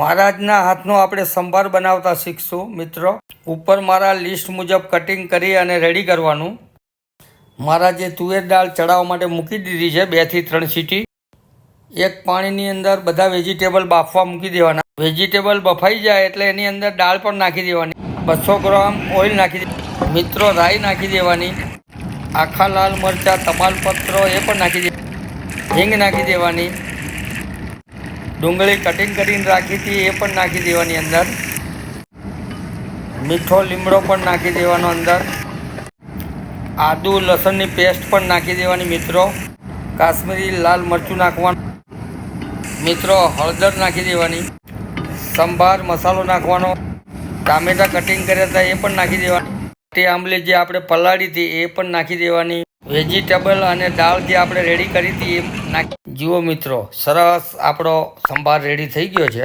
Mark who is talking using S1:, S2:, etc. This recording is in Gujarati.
S1: મહારાજના હાથનો આપણે સંભાર બનાવતા શીખશું, મિત્રો. ઉપર મારા લિસ્ટ મુજબ કટિંગ કરી અને રેડી કરવાનું. મહારાજે તુવેર દાળ ચડાવવા માટે મૂકી દીધી છે બેથી ત્રણ સીટી. એક પાણીની અંદર બધા વેજીટેબલ બાફવા મૂકી દેવાના. વેજીટેબલ બફાઈ જાય એટલે એની અંદર દાળ પણ નાખી દેવાની. બસો ગ્રામ ઓઇલ નાખી મિત્રો, રાઈ નાખી દેવાની. આખા લાલ મરચાં, તમાલપત્રો એ પણ નાખી દે હિંગ નાખી દેવાની. ડુંગળી કટિંગ કરીને રાખી હતી, એ પણ નાખી દેવાની અંદર. મીઠો લીમડો પણ નાખી દેવાનો અંદર. આદુ, લસણની પેસ્ટ પણ નાખી દેવાની મિત્રો. કાશ્મીરી લાલ મરચું નાખવાનું. મિત્રો, હળદર નાખી દેવાની. સંભાર, મસાલો નાખવાનો. ટામેટા કટિંગ કર્યા હતા, એ પણ નાખી દેવાની તે આંબલી જે આપણે પલાળી હતી, એ પણ નાખી દેવાની. વેજીટેબલ અને દાળ જે આપણે રેડી કરી હતી એ નાખી જુઓ મિત્રો, સરસ આપણો સંભાર રેડી થઈ ગયો છે.